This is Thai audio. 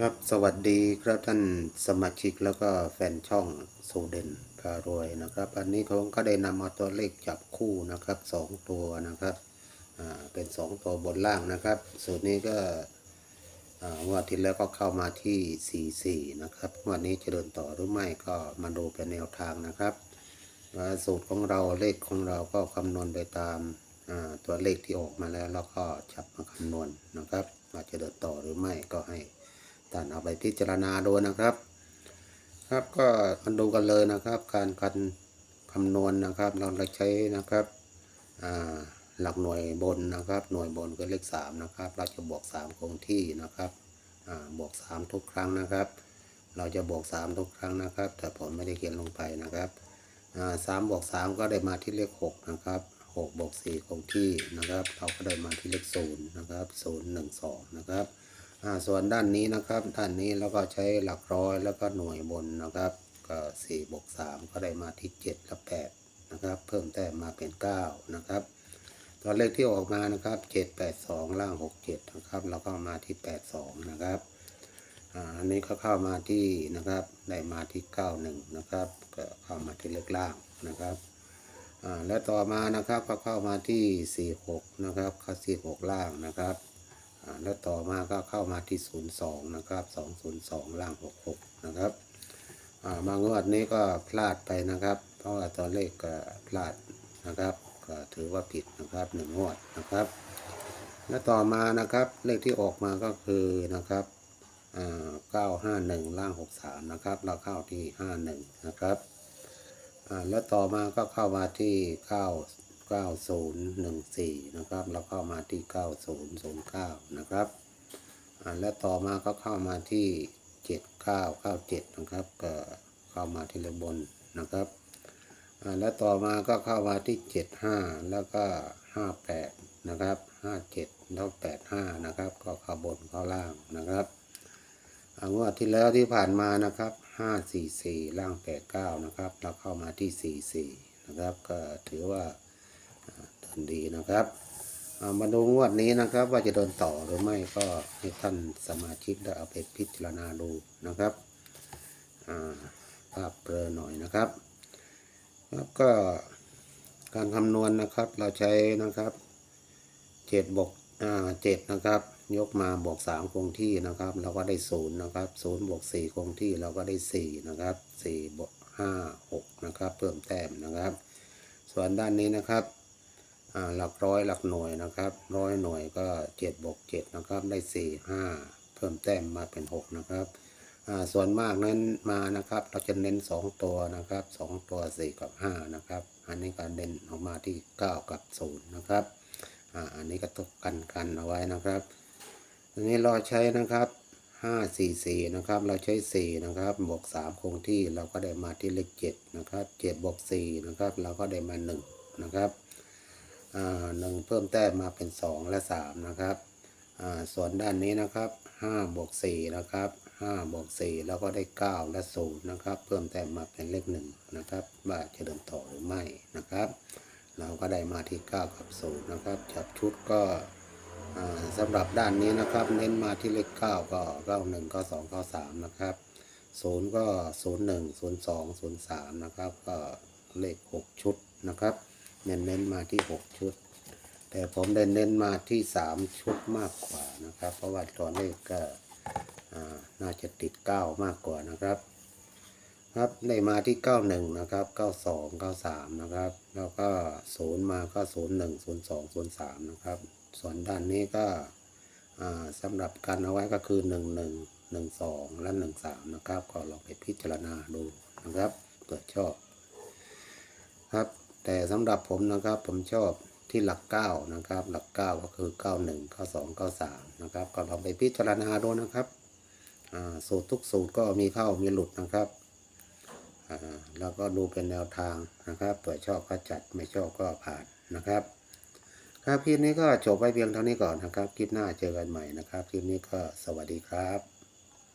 ครับสวัสดีครับท่านสมาชิกแล้วก็แฟนช่องสูเดนพารวยนะครับ อันนี้ผมก็ได้นำเอาตัวเลขจับคู่นะครับสองตัวนะครับอ่าเป็นสองตัวบนล่างนะครับ สูตรนี้ก็อ่างวดที่แล้วก็เข้ามาที่ 44 นะครับงวันนี้จะเดินต่อหรือไม่ก็มาดูเป็นแนวทางนะครับสูตรของเราเลขของเราก็คำนวณไปตามอ่าตัวเลขที่ออกมาแล้วแล้วก็จับมาคำนวณนะครับว่าจะเดินต่อหรือไม่ก็ให้ ท่านเอาไปพิจารณาดูนะครับ ครับก็มาดูกันเลยนะครับ การกันคำนวณนะครับ เราใช้นะครับหลักหน่วยบนนะครับ หน่วยบนก็เลขสามนะครับ เราจะบวกสามคงที่นะครับบวกสามทุกครั้งนะครับ เราจะบวกสามทุกครั้งนะครับ แต่ผมไม่ได้เขียนลงไปนะครับสามบวกสามก็ได้มาที่เลขหกนะครับหกบวกสี่คงที่นะครับ เราก็ได้มาที่เลขศูนย์นะครับศูนย์หนึ่งสองนะครับ ส่วนด้านนี้นะครับ ด้านนี้เราก็ใช้หลักร้อยแล้วก็หน่วยบนนะครับ ก็สี่บวกสามก็ได้มาที่เจ็ดและแปดนะครับ เพิ่มแต้มมาเป็นเก้านะครับ ตัวเลขที่ออกมานะครับเจ็ดแปดสองล่างหกเจ็ดนะครับเราก็มาที่แปดสองนะครับอันนี้ก็เข้ามาที่นะครับ ได้มาที่เก้าหนึ่งนะครับ ก็เข้ามาที่เลขล่างนะครับและต่อมานะครับก็เข้ามาที่สี่หกนะครับเข้าสี่หกล่างนะครับ แล้วต่อมาก็เข้ามาที่ 02 นะครับ 202 ล่าง 66 นะครับอ่ามางวดนี้ก็พลาดไปนะครับ เพราะว่าตัวเลขก็พลาดนะครับก็ถือว่าผิดนะครับหนึ่งงวดนะครับ และต่อมานะครับเลขที่ออกมาก็คือนะครับ951 ล่าง 63 นะครับ เราเข้าที่ 51 นะครับแล้วต่อมาก็เข้ามาที่ 9 9014 นะครับ เราเข้ามาที่ 9009 นะครับอ่าและต่อมาก็เข้ามาที่ 7997 นะครับ ก็เข้ามาที่เลขบนนะครับอ่าและต่อมาก็เข้ามาที่ 75 แล้วก็ 58 นะครับ 57 แล้ว 85 นะครับ ก็เข้าบนเข้าล่างนะครับอ่างวดที่แล้วที่ผ่านมานะครับ 544 ล่าง 89 นะครับ เราเข้ามาที่ 44 นะครับ ก็ถือว่า นดีนะครับามาดูงวดนี้นะครับ ว่าจะเดินต่อหรือไม่ก็ให้ท่านสมาชิกได้เอาไปพิจารณาดูนะครับาภาพเบลอหน่อยนะครับแล้วก็การคำนวณนะครับเราใช้นะครับเจ็ดบวกอ่าเจ็ดนะครับ ยกมาบวกสามคงที่นะครับ เราก็ได้ศูนย์นะครับศูนย์บวกสี่คงที่เราก็ได้สี่นะครับสี่บวกห้าหกนะครับ เพิ่มแต้มนะครับ ส่วนด้านนี้นะครับ หลักร้อยหลักหน่วยนะครับ ร้อยหน่วยก็เจ็ดบวกเจ็ดนะครับ ได้สี่ห้าเพิ่มแต้มมาเป็นหกนะครับส่วนมากนั้นมานะครับ เราจะเน้นสองตัวนะครับสองตัวสี่กับห้านะครับ อันนี้ก็เน้นออกมาที่เก้ากับศูนย์นะครับอันนี้ก็ต้องกันกันเอาไว้นะครับอันนี้เราใช้นะครับห้าสี่สี่นะครับ เราใช้สี่นะครับบวกสามคงที่เราก็ได้มาที่เลขเจ็ดนะครับเจ็ดบวกสี่นะครับ เราก็ได้มาหนึ่งนะครับ หนึ่งเพิ่มแต้มมาเป็นสองและสามนะครับส่วนด้านนี้นะครับห้าบวกสี่นะครับห้าบวกสี่เราก็ได้เก้าและศูนย์นะครับ เพิ่มแต้มมาเป็นเลขหนึ่งนะครับว่าจะเดินต่อหรือไม่นะครับ เราก็ได้มาที่เก้ากับศูนย์นะครับ จับชุดก็สำหรับด้านนี้นะครับ เน้นมาที่เลขเก้าก็เก้าหนึ่งก็สองก็สามนะครับศูนย์ก็ศูนย์หนึ่งศูนย์สองศูนย์สามนะครับ ก็เลขหกชุดนะครับ เน้นเน้นมาที่หกชุด แต่ผมได้เน้นมาที่สามชุดมากกว่านะครับ เพราะว่าตัวเลขก็น่าจะติดเก้ามากกว่านะครับ ครับได้มาที่เก้าหนึ่งนะครับเก้าสองเก้าสามนะครับ แล้วก็ศูนมาก็ศูนย์หนึ่งศูนสองศูนสามนะครับ ส่วนด้านนี้ก็สำหรับการเอาไว้ก็คือหนึ่งหนึ่งหนึ่งสองและหนึ่งสามนะครับ ก็ลองไปพิจารณาดูนะครับ เกิดชอบครับ แต่สำหรับผมนะครับผมชอบที่หลักเก้านะครับ หลักเก้าก็คือเก้าหนึ่งเก้าสองเก้าสามนะครับก็ลองไปพิจารณาดูนะครับสูตรทุกสูตรก็มีเข้ามีหลุดนะครับแล้วก็ดูเป็นแนวทางนะครับเปิดชอบก็จัดไม่ชอบก็ผ่านนะครับครับคลิปนี้ก็จบไว้เพียงเท่านี้ก่อนนะครับคลิปหน้าเจอกันใหม่นะครับคลิปนี้ก็สวัสดีครับ